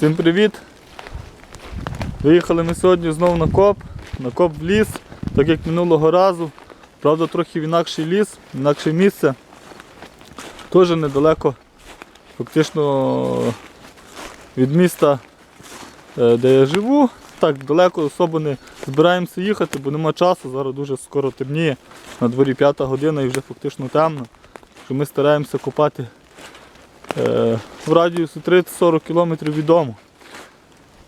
Всім привіт! Виїхали ми сьогодні знову на коп, на коп в ліс, так як минулого разу. Правда, трохи в інакший ліс, інакше місце. Теж недалеко, фактично від міста, е, де я живу. Так, далеко особо не збираємося їхати, бо нема часу. Зараз дуже скоро темніє. На дворі п'ята година і вже фактично темно. Що ми стараємося копати в радіусі 30-40 км від дому.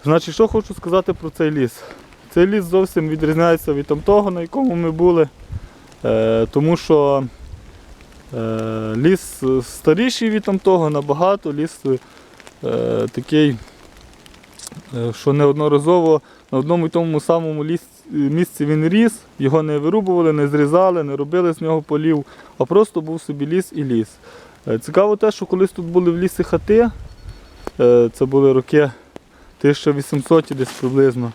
Значить, що хочу сказати про цей ліс. Цей ліс зовсім відрізняється від того, на якому ми були, е, тому що е, ліс старіший від того набагато, ліс е, такий, е, що неодноразово на одному і тому самому місці він ріс, його не вирубували, не зрізали, не робили з нього полів, а просто був собі ліс і ліс. Е, Цікаво те, що колись тут були в лісі хати, е, це були роки 1800 десь приблизно.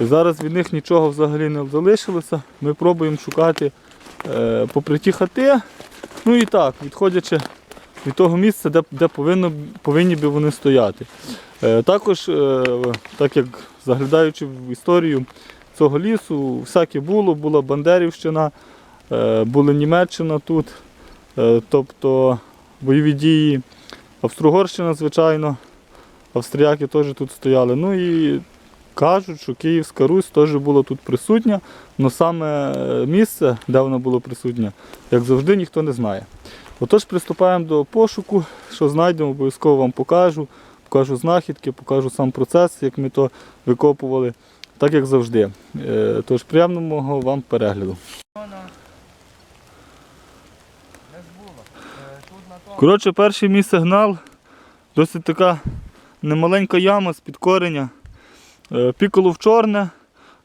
І зараз від них нічого взагалі не залишилося. Ми пробуємо шукати е, попри ті хати. Ну і так, відходячи від того місця, де, де повинно, повинні би вони стояти. Також, так як заглядаючи в історію цього лісу, всяке було, була Бандерівщина, була Німеччина тут, тобто бойові дії, Австро-Угорщина, звичайно, австріяки теж тут стояли. Ну і кажуть, що Київська Русь теж була тут присутня, але саме е, місце, де вона була присутня, як завжди, ніхто не знає. Отож, приступаємо до пошуку, що знайдемо, обов'язково вам покажу. Покажу знахідки, покажу сам процес, як ми то викопували, так як завжди. Е, Тож приємного вам перегляду. Вона не збула. Е, Тут на тому. Коротше, перший мій сигнал, досить така немаленька яма з-під кореня. Е, Пікало в чорне.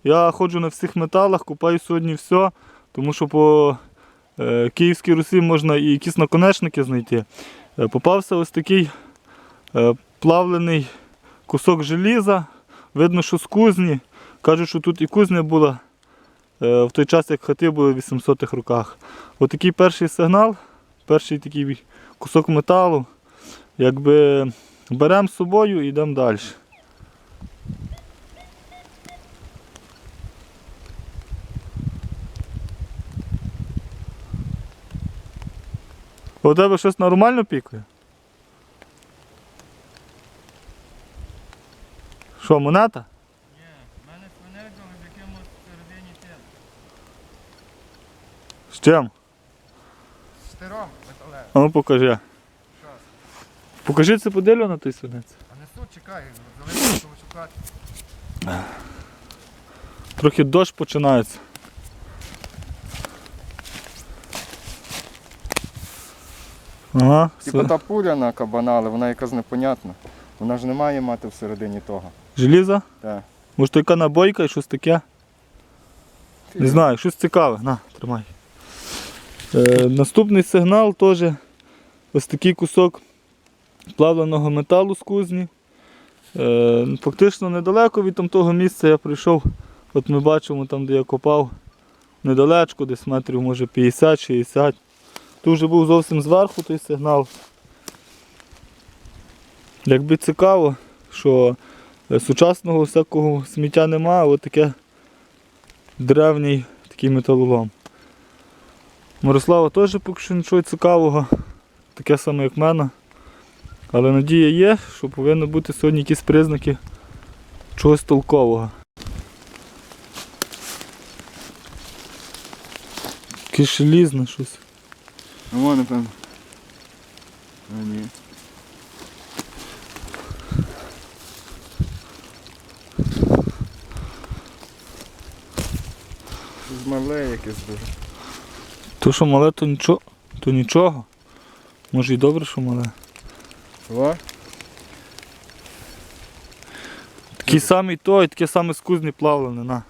Я ходжу на всіх металах, купаю сьогодні все, тому що по е, Київській Русі можна і якісь наконечники знайти. Е, Попався ось такий плавлений кусок желіза. Видно, що з кузні. Кажуть, що тут і кузня була в той час, як хати були в 800-х роках. Отакий перший сигнал, перший такий кусок металу. Якби беремо з собою і йдемо далі. У тебе щось нормально пікає? Що, монета? Ні, в мене свинелька з якимось середині тим. З чим? Стиром металевим. А ну покажи. Що? Покажи це поділю на той свинець. А несу, чекай, залишимо того шукати. Трохи дощ починається. Ага, Типа сви- та пуля на кабана, але вона якась непонятна. Вона ж не має мати всередині того. желізо? Так. Може то яка набойка і щось таке? Не знаю, щось цікаве. На, тримай. Е, наступний сигнал теж ось такий кусок плавленого металу з кузні. Е, фактично недалеко від того місця я прийшов. От ми бачимо там, де я копав, недалечко, десь метрів може 50-60. Тут вже був зовсім зверху той сигнал. Якби цікаво, що е, сучасного всякого сміття немає, от таке древній такий металолом. Мирослава теж поки що нічого цікавого, таке саме як в мене. Але надія є, що повинні бути сьогодні якісь признаки чогось толкового. Якесь желізне щось. О, напевно. А, ні. Щось мале якесь дуже. То, що мале, то нічого. То нічого. Може і добре, що мале. О, Такий самий той, таке саме з кузні плавлене, на.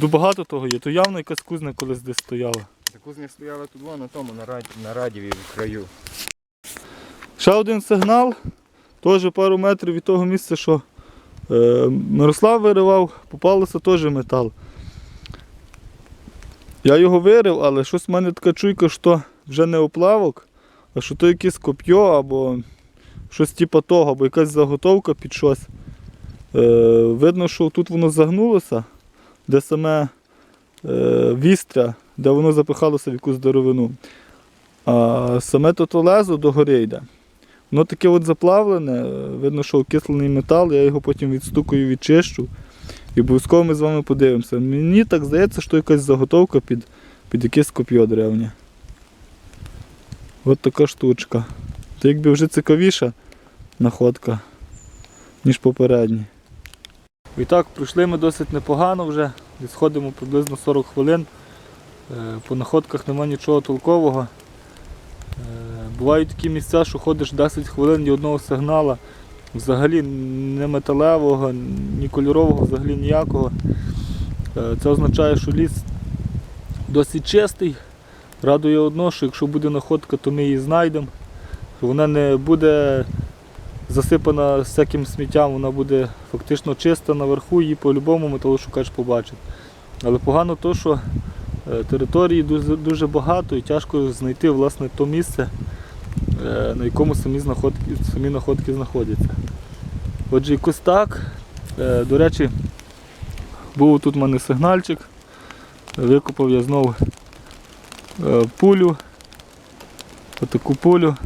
Тут багато того є, то явно якась кузня колись десь стояла. та кузня стояла тут вон на тому, на, раді, на радіві в краю. Ще один сигнал, теж пару метрів від того місця, що е, Мирослав виривав, попалося теж метал. Я його вирив, але щось в мене така чуйка, що вже не оплавок, а що то якесь коп'є або щось типу того, або якась заготовка під щось. Е, видно, що тут воно загнулося, де саме е, вістря, де воно запихалося в якусь деревину. А саме то лезо догори йде. Воно таке от заплавлене, е, видно, що окислений метал, я його потім відстукаю, відчищу. І обов'язково ми з вами подивимося. Мені так здається, що якась заготовка під, під якесь коп'є древнє. От така штучка. То якби вже цікавіша находка, ніж попередні. І так, пройшли ми досить непогано вже. Відсходимо приблизно 40 хвилин. Е, По находках нема нічого толкового. Е, Бувають такі місця, що ходиш 10 хвилин ні одного сигнала. Взагалі не металевого, ні кольорового, взагалі ніякого. Е, Це означає, що ліс досить чистий. Радує одно, що якщо буде находка, то ми її знайдемо. Вона не буде засипана всяким сміттям, вона буде фактично чиста наверху, її по-любому металошукач побачить. Але погано то, що е, території дуже, багато і тяжко знайти власне то місце, на якому самі, знаходки, самі находки знаходяться. Отже, якось так. Е, До речі, був тут у мене сигнальчик, викопав я знову е, пулю, отаку пулю.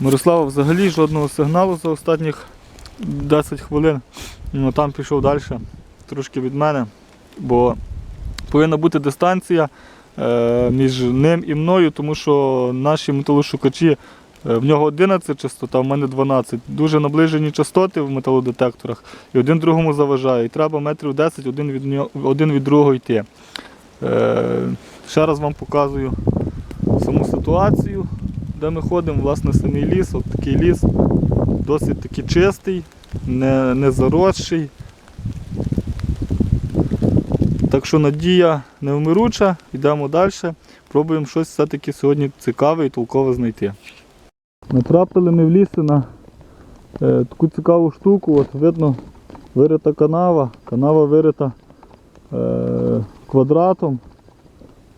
Мирослава взагалі жодного сигналу за останніх 10 хвилин. Ну, там пішов далі, трошки від мене, бо повинна бути дистанція е, між ним і мною, тому що наші металошукачі, е, в нього 11 частота, в мене 12. Дуже наближені частоти в металодетекторах і один другому заважає. І треба метрів 10 один від, нього, один від другого йти. Е, ще раз вам показую саму ситуацію, де ми ходимо, власне, самий ліс, от такий ліс, досить таки чистий, не, не заросший. Так що надія невмируча, йдемо далі, пробуємо щось все-таки сьогодні цікаве і толкове знайти. Натрапили ми в лісі на е, таку цікаву штуку, от видно вирита канава, канава вирита е, квадратом.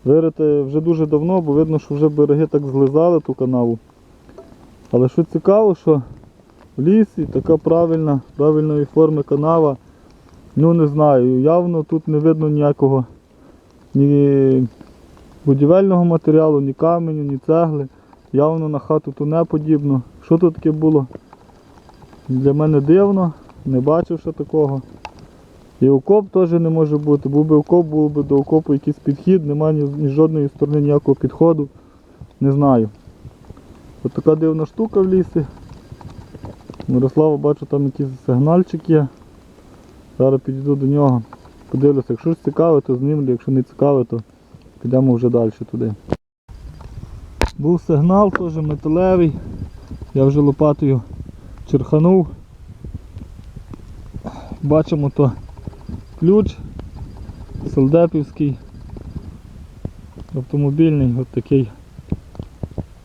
Вирите вже дуже давно, бо видно, що вже береги так злизали ту канаву. Але що цікаво, що в лісі така правильна, правильної форми канава. Ну не знаю, явно тут не видно ніякого ні будівельного матеріалу, ні каменю, ні цегли. Явно на хату то не подібно. Що тут таке було? Для мене дивно, не бачив ще такого. І окоп теж не може бути. Був би окоп, був би до окопу якийсь підхід, немає ні, ні жодної сторони ніякого підходу. Не знаю. Ось така дивна штука в лісі. Мирослава бачу там якийсь сигнальчик є. Зараз підійду до нього. Подивлюся, якщо щось цікаве, то знімлю, якщо не цікаве, то підемо вже далі туди. Був сигнал теж металевий. Я вже лопатою черханув. Бачимо то ключ Солдепівський, автомобільний, от такий.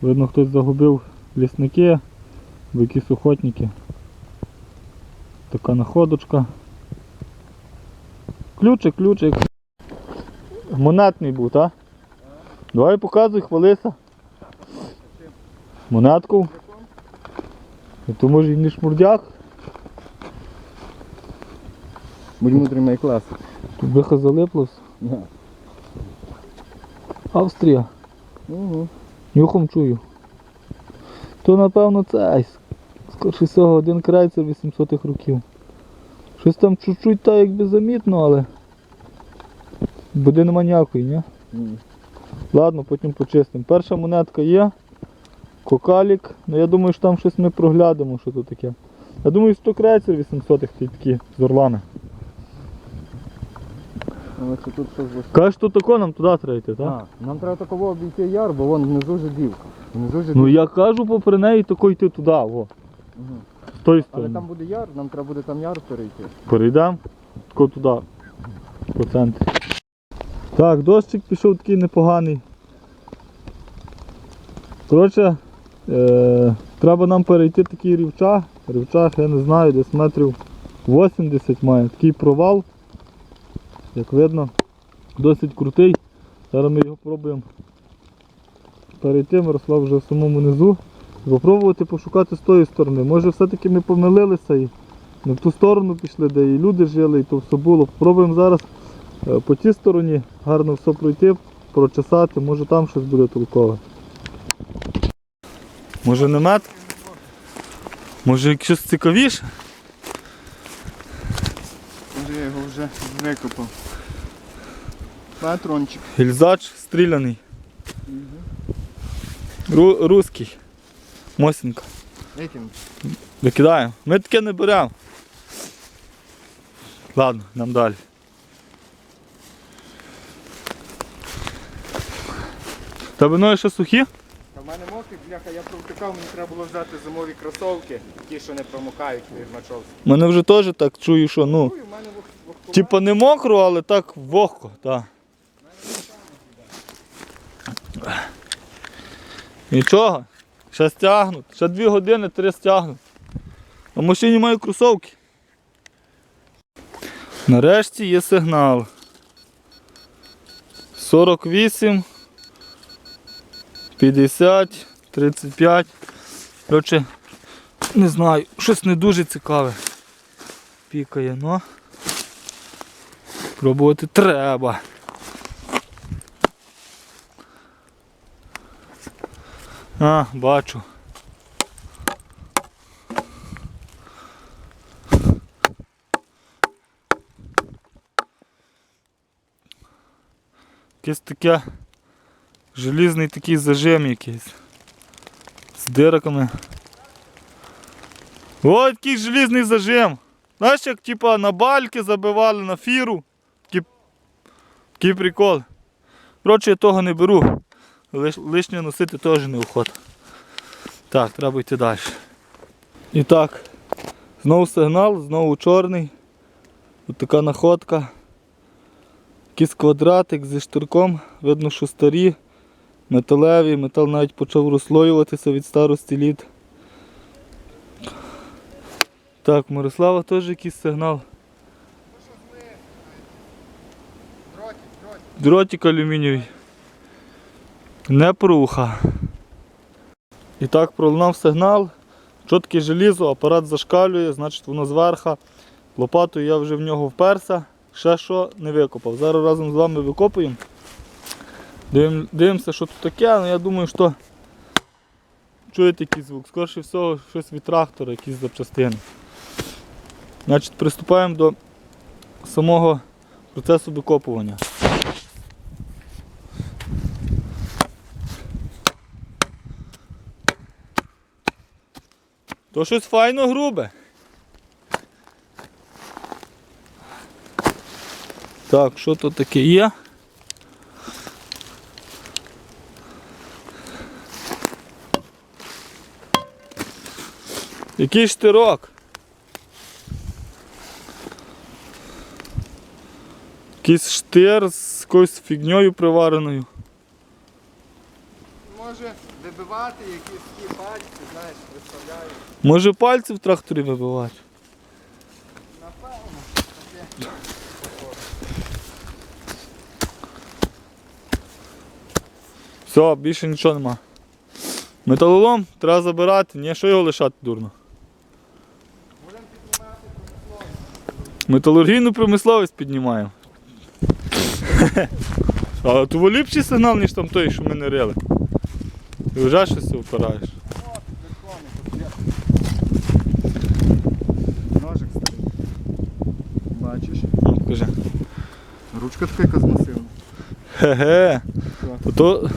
Видно, хтось загубив лісники або якісь охотники. Така находочка. Ключик, ключик. Монетний був, так? Давай показуй, хвалися. Монетку. То може і не шмурдяк. Будь мудрий май клас. Тут биха залипло. все. Австрія. Угу. Нюхом чую. То напевно цей. Скорше всього, один крайцер 800-х років. Щось там чуть-чуть так якби замітно, але. Буде нема ніякої, ні? Ладно, потім почистимо. Перша монетка є. Кокалік. Ну я думаю, що там щось ми проглянемо, що тут таке. Я думаю, 100 крейцер 800-х ті такі з орлами. Але що тут щось Кажеш, що тако нам туди треба йти, так? А, нам треба такого обійти яр, бо вон внизу же дівка. Внизу же Ну я кажу попри неї тако йти туди, во. Мгм. З тої Але сторони. там буде яр, нам треба буде там яр перейти. Перейдемо тако туди, по центрі. Так, дощик пішов такий непоганий. Коротше, е, треба нам перейти такий рівчак. Рівчак, я не знаю, десь метрів 80 має. Такий провал. Як видно, досить крутий. Зараз ми його пробуємо перейти, Мирослав вже в самому низу. Попробувати пошукати з тої сторони. Може все-таки ми помилилися і не в ту сторону пішли, де і люди жили, і то все було. Попробуємо зараз по тій стороні гарно все пройти, прочесати, може там щось буде толкове. Може намет? Може щось цікавіше? Може я його вже викопав. Патрончик. Гільзач стріляний. Ру, руський. Мосінка. Яким? Викидаємо. Ми таке не беремо. Ладно, нам далі. Тебе ноги ще сухі? А в мене мокрий, бляха, я провтикав, мені треба було взяти зимові кросовки, ті, що не промокають від мачовських. Мене вже теж так чую, що ну. Ой, мене Типа не мокро, але так вогко, так. Нічого, ще стягнуть. Ще дві години, три стягнуть. А в машині маю кросовки. Нарешті є сигнал. 48, 50, 35. Коротше, не знаю, щось не дуже цікаве. Пікає, ну. Пробувати треба. А, бачу. Якесь таке желізний такий зажим якийсь. З дирками. О, який желізний зажим. Знаєш, як типа на бальки забивали на фіру. Такий, такий прикол. Коротше, я того не беру. Лиш, лишнє носити теж не неохота. Так, треба йти далі. І так, знову сигнал, знову чорний. Ось така находка. Якийсь квадратик зі штирком. Видно, що старі, металеві, метал навіть почав розслоюватися від старості літ. Так, Мирослава теж якийсь сигнал. Дротик, дротик. Дротик алюмінієвий. Не пруха. І так пролунав сигнал. Чотке желізо, апарат зашкалює, значить воно зверха. Лопатою я вже в нього вперся. Ще що не викопав. Зараз разом з вами викопуємо. Дивим, дивимося, що тут таке, але я думаю, що чуєте якийсь звук. Скоріше всього, щось від трактора, якісь запчастини. Значить, приступаємо до самого процесу викопування. То щось файно грубе. Так, що тут таке є? Який штирок? Якийсь штир з якоюсь фігньою привареною. Може вибивати якісь такі пальці, знаєш, виставляю. Може пальці в тракторі вибивати? Напевно. Все, більше нічого нема. Металолом треба забирати, ні, що його лишати дурно. Металургійну промисловість піднімаємо. А то ліпший сигнал, ніж там той, що ми не рили. Ти вже щось впираєш. Ножик старий. Бачиш? Ну, покажи. Ручка така якась масивна. Ге-ге. То, то,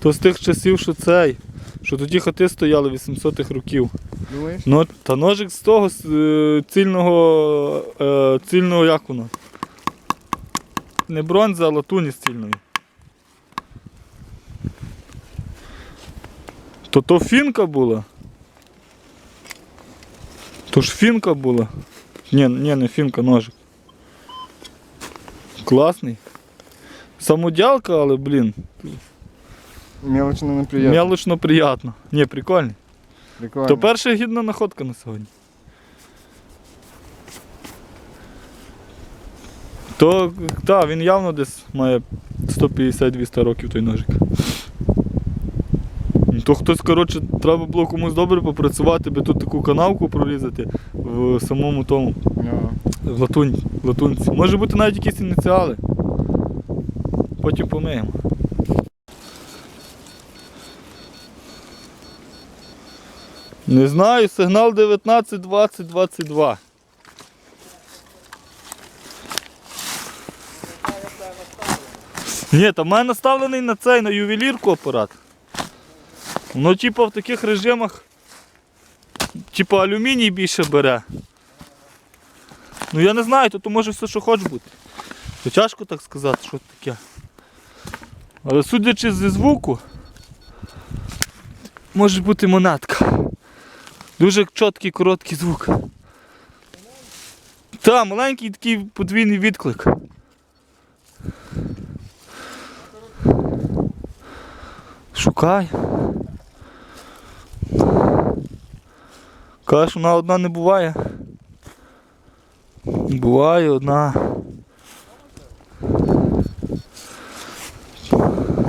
то з тих часів, що цей, що тоді хати стояли 800-х років. Думаєш? Ну, та ножик з того з, е, цільного, е, цільного як воно? Не бронзи, а латуні з цільної. То то фінка була? То ж фінка була. Ні, ні, не фінка, ножик. Класний. Самодялка, але, блін, Мелочно неприємно. мелочно приємно. Ні, прикольний. Прикольно. То перша гідна находка на сьогодні. То, так, він явно десь має 150-200 років той ножик. То хтось, коротше, треба було комусь добре попрацювати, би тут таку канавку прорізати в самому тому Ну. в латунь, латунці. Може бути навіть якісь ініціали. Потім помиємо. Не знаю, сигнал 19 20 22. Ні, та в наставлений на цей, на ювелірку апарат. Воно типу в таких режимах, типу алюміній більше бере. Ну я не знаю, то, то може все, що хоче бути. То тяжко так сказати, що таке. Але судячи зі звуку, може бути монетка. Дуже чіткий, короткий звук. Та, маленький такий подвійний відклик. Шукай. Кажеш, вона одна не буває. Буває одна.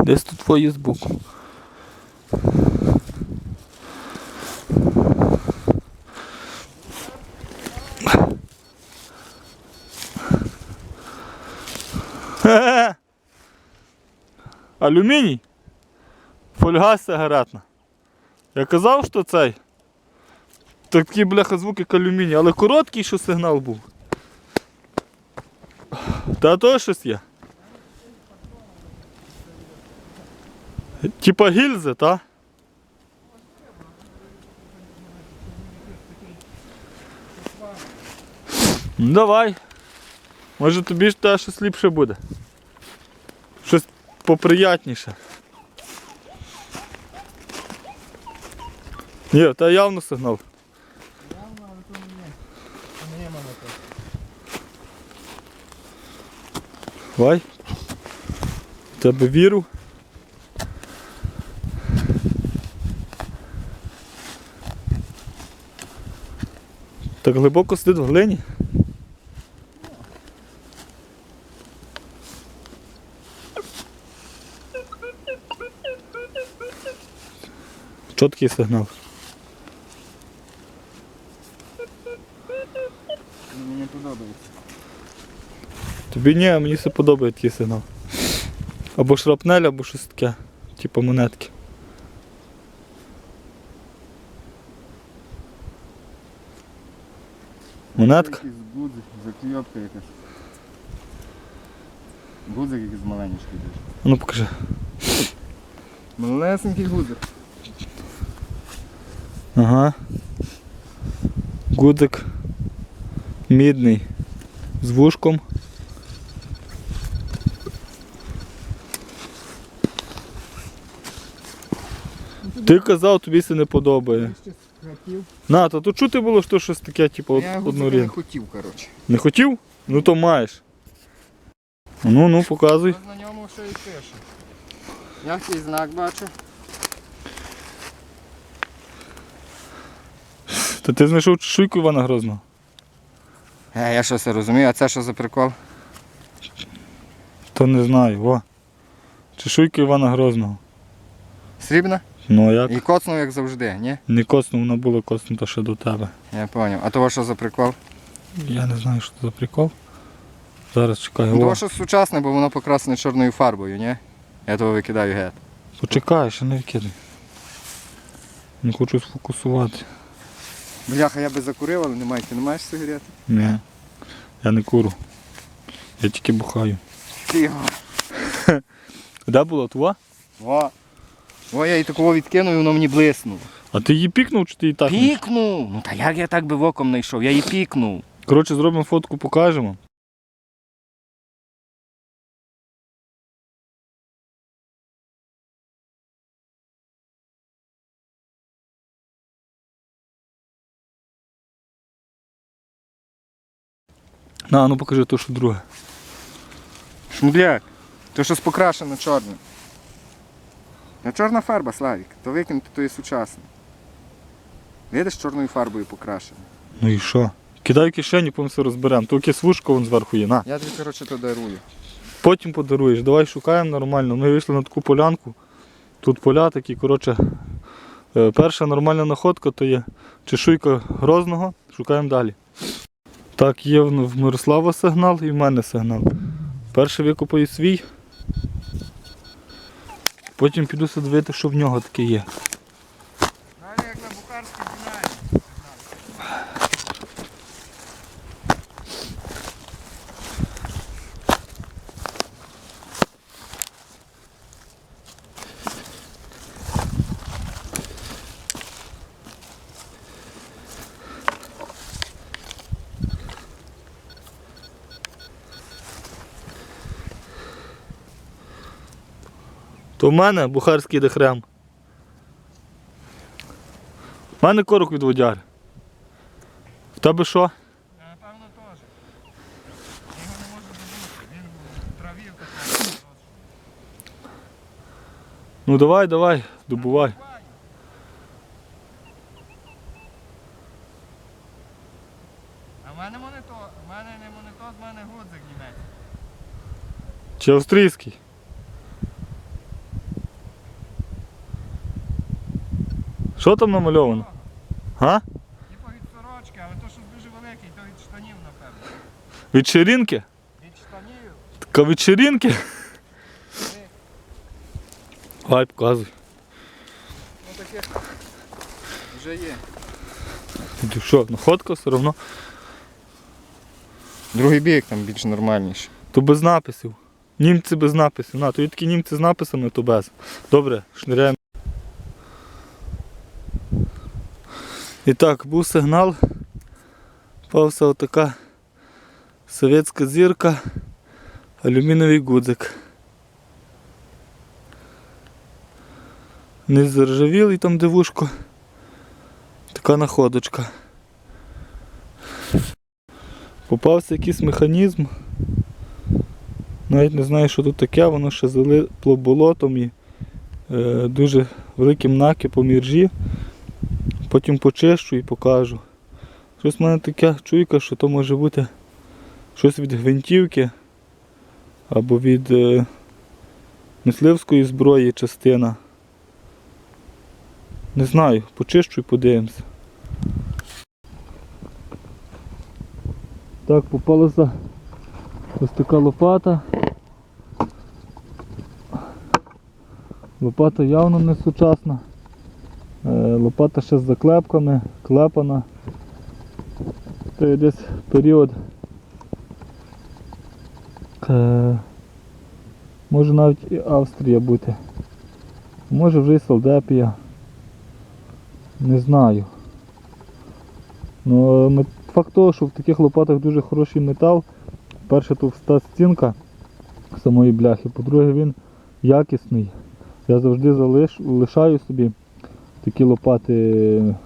Десь тут твої збоку. Хе-хе. Алюміній? Фольга сигаретна. Я казав, що цей. Такий бляха звук як алюміній, але короткий, що сигнал був. Та то щось є. Типа гільзи, та? Ну давай. Може тобі ж те щось ліпше буде. Поприятніше. Ні, та явно сигнал. Явно, але то не є. Давай. Тебе віру. Так глибоко сидить в глині. Чіткий сигнал. Мені подобається. Тобі ні, а мені все подобає такий сигнал. Або шрапнель, або щось таке, типу монетки. Монетка? Якийсь гудзик, закльопка якась. Гудзик якийсь маленький дуже. Ну покажи. Малесенький гудзик. Ага. Гудик мідний з вушком. Ти казав, тобі це не подобає. На, то тут чути було, що щось таке, типу, Я гудзика не хотів, коротше. Не хотів? Ну то маєш. Ну, ну, показуй. На ньому ще і пише. Я цей знак бачу. Та ти знайшов чешуйку Івана Грозного. Е, я щось розумію, а це що за прикол? То не знаю, о. Чешуйка Івана Грозного. Срібна? Ну а як? І коцнув, як завжди, ні? Не коснув, вона була коснута ще до тебе. Я зрозумів. А того що за прикол? Я не знаю, що це за прикол. Зараз чекай. Ну, того що сучасне, бо воно покрасене чорною фарбою, ні? Я того викидаю геть. почекай, ще не викидай. Не хочу сфокусувати. Бляха, я би закурив, але немає. Ти не маєш сигарет? Ні. Я не куру. Я тільки бухаю. Тихо. Де була твоя? Во. Во, я її такого відкинув і воно мені блиснуло. А ти її пікнув чи ти її так? Пікнув! Ну та як я так би воком знайшов? не йшов? Я її пікнув. Коротше, зробимо фотку, покажемо. На, ну покажи то, що друге. Шмудляк. То щось покрашено чорним. Не чорна фарба, Славік. То викинути, то є сучасне. Видиш, чорною фарбою покрашено. Ну і що? Кидай в кишеню, потім все розберемо. То якесь вушко вон зверху є. На. Я тобі, коротше, то дарую. Потім подаруєш. Давай шукаємо нормально. Ми вийшли на таку полянку. Тут поля такі, коротше, Е, Перша нормальна находка то є чешуйка грозного. Шукаємо далі. Так, є в Мирослава сигнал і в мене сигнал. Перший викопаю свій. Потім піду дивитися, що в нього таке є. Далі як на бухарській знає. То в мене бухарський дехрем. У мене корок від водяри. В тебе що? Напевно теж. Його не можу добути. Він в траві в Ну давай, давай, добувай. А в мене монето, в мене не монето, в мене гудзик німецький. Чи австрійський? Що там намальовано? Га? Типу від сорочки, але то, що дуже великий, то від штанів, напевно. Від ширинки? Від штанів. Така від ширинки? Ай, показуй. Ну таке вже є. Ти Що, находка все одно? Другий бік там більш нормальніший. То без написів. Німці без написів. На, то є такі німці з написами, то без. Добре, шниряємо. І так, був сигнал. Пався отака совєтська зірка, алюміновий гудзик. Не заржавілий там де вушко. Така находочка. Попався якийсь механізм. Навіть не знаю, що тут таке, воно ще залипло болотом і е, дуже великим накипом іржі. Потім почищу і покажу. Щось в мене таке чуйка, що то може бути щось від гвинтівки або від е, мисливської зброї частина. Не знаю, почищу і подивимося. Так, попалася ось така лопата. Лопата явно не сучасна. Е, Лопата ще з заклепками, клепана. Це десь період. е, Може навіть і Австрія бути. Може вже і Салдепія. Не знаю. Ну, факт того, що в таких лопатах дуже хороший метал. Перше, товста стінка самої бляхи, по-друге, він якісний. Я завжди залиш, лишаю собі такі лопати.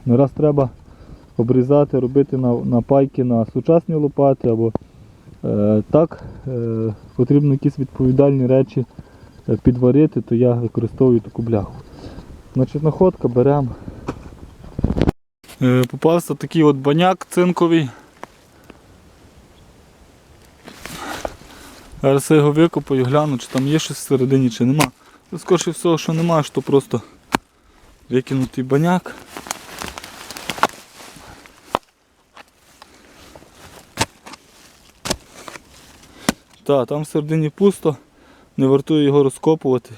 Не раз треба обрізати, робити на, на пайки на сучасні лопати або е, так е, потрібно якісь відповідальні речі е, підварити, то я використовую таку бляху. Значить, находка беремо. Е, попався такий от баняк цинковий. Зараз я його викопаю, гляну, чи там є щось всередині, чи нема. Скоріше всього, що немає, що просто викинутий баняк. Так, там всередині пусто, не вартує його розкопувати,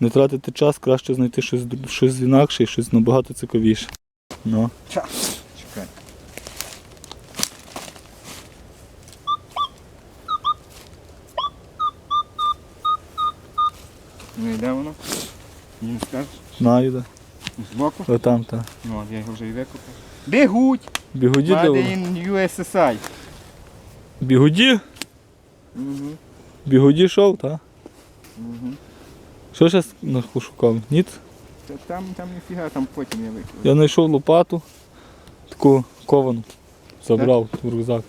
не тратити час, краще знайти щось, щось інакше і щось набагато цікавіше. Ну. Чекай. Ну і де воно? Не скажеш? Знаю, да. Збоку? О, там, та. Ну, я його вже і викупив. Бігуть! Бігуді Made де? in USSI. Бігуді? Угу. Бігуді шов, так? Угу. Що зараз пошукав? Ніц? Там, там ніфіга, там потім я викупив. Я знайшов лопату, таку ковану. Забрав в рюкзак.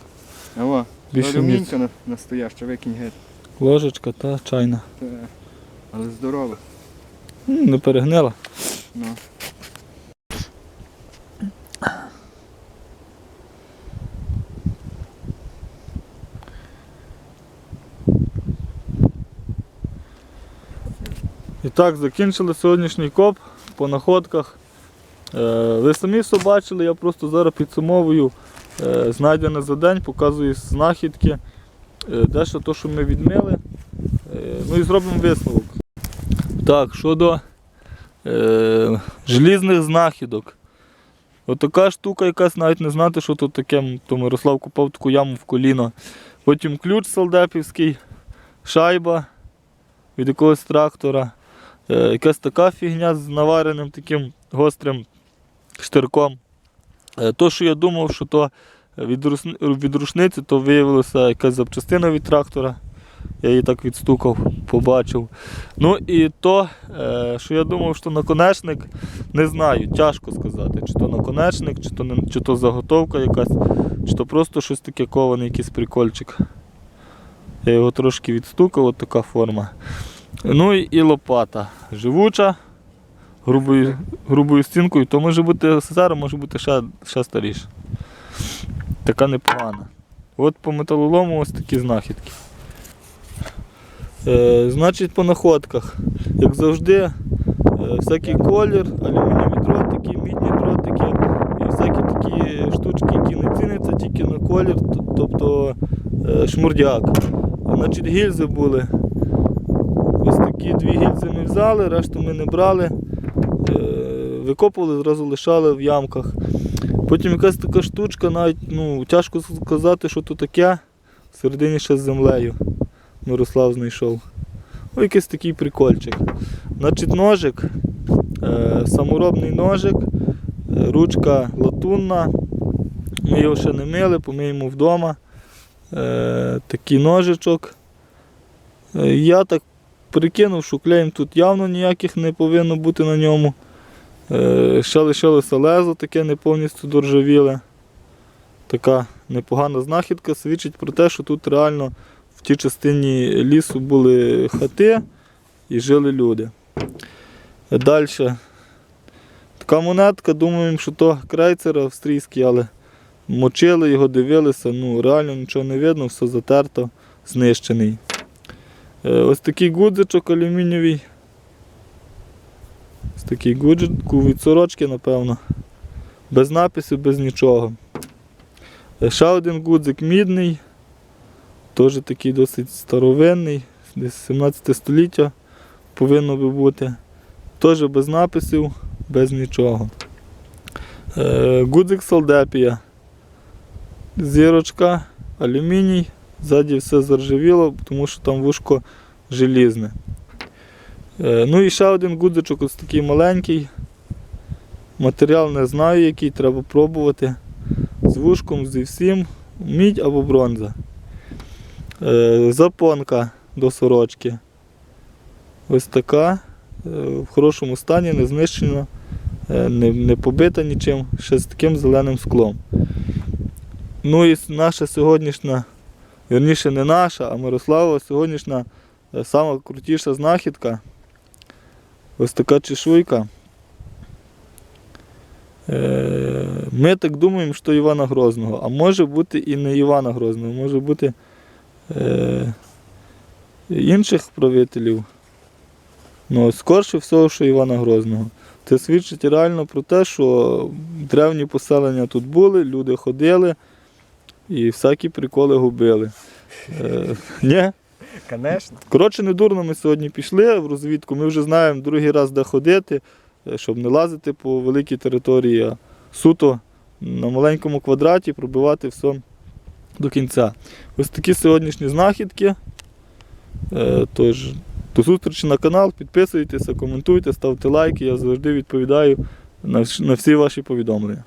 О, Більше алюмінька на- настояща, викинь геть. Ложечка та чайна. Та, Але здорова. М, Не перегнила. Ну. І так, закінчили сьогоднішній коп по находках. Е, Ви самі все бачили, я просто зараз підсумовую е, знайдене за день, показую знахідки, е, дещо то, що ми відмили. Е, Ну і зробимо висновок. Так, щодо е, желізних знахідок. Отака штука, якась навіть не знати, що тут таке, то Мирослав купав таку яму в коліно. Потім ключ салдепівський, шайба від якогось трактора. Е, якась така фігня з навареним таким гострим штирком. Е, то, що я думав, що то від, рушниці, то виявилося якась запчастина від трактора. Я її так відстукав, побачив. Ну і то, е, що я думав, що наконечник, не знаю, тяжко сказати, чи то наконечник, чи то, не- чи то заготовка якась, чи то просто щось таке коване, якийсь прикольчик. Я його трошки відстукав, от така форма. Ну і, і лопата. Живуча, грубою, грубою стінкою, то може бути СССР, може бути ще, ще старіше. Така непогана. От по металолому ось такі знахідки. Е, значить, по находках, як завжди, е, всякий колір, алюмінієві дротики, мідні дротики і всякі такі штучки, які не ціняться тільки на колір, тобто е, шмурдяк. Значить, гільзи були. Ось такі дві гільзи ми взяли, решту ми не брали. Викопували, зразу лишали в ямках. Потім якась така штучка, навіть ну, тяжко сказати, що то таке. Всередині ще з землею. Мирослав знайшов. Ось якийсь такий прикольчик. Значить, ножик, е, саморобний ножик, е, ручка латунна. Ми його ще не мили, помиємо вдома. Е, такий ножичок. Я так прикинув, що клеєм тут явно ніяких не повинно бути на ньому. Ще лишилося лезо, таке не повністю доржавіле. Така непогана знахідка свідчить про те, що тут реально тій частині лісу були хати і жили люди. Далі. Така монетка, думаємо, що то крейцер австрійський, але мочили його, дивилися, ну реально нічого не видно, все затерто, знищений. Е, Ось такий гудзичок алюмінієвий. Ось такий гудзик від сорочки, напевно. Без напису, без нічого. Е, Ще один гудзик мідний. Теж такий досить старовинний, десь 17 століття повинно би бути. Теж без написів, без нічого. Е, Гудзик Салдепія. Зірочка, алюміній. Ззаді все заржавіло, тому що там вушко желізне. Е, Ну і ще один гудзичок ось такий маленький. Матеріал не знаю який, треба пробувати. З вушком, зі всім. Мідь або бронза. Е, Запонка до сорочки. Ось така. е, В хорошому стані, не знищена, е, не, не побита нічим, ще з таким зеленим склом. Ну і наша сьогоднішня, вірніше не наша, а Мирослава сьогоднішня сама крутіша знахідка. Ось така чешуйка. Ми так думаємо, що Івана Грозного, а може бути і не Івана Грозного, може бути е, інших правителів. Ну, скорше всього, що Івана Грозного. Це свідчить реально про те, що древні поселення тут були, люди ходили і всякі приколи губили. Е, ні? Звісно. Коротше, не дурно ми сьогодні пішли в розвідку. Ми вже знаємо другий раз, де ходити, е, щоб не лазити по великій території, а суто на маленькому квадраті пробивати все до кінця. Ось такі сьогоднішні знахідки. Е, Тож, до зустрічі на канал, підписуйтеся, коментуйте, ставте лайки. Я завжди відповідаю на всі ваші повідомлення.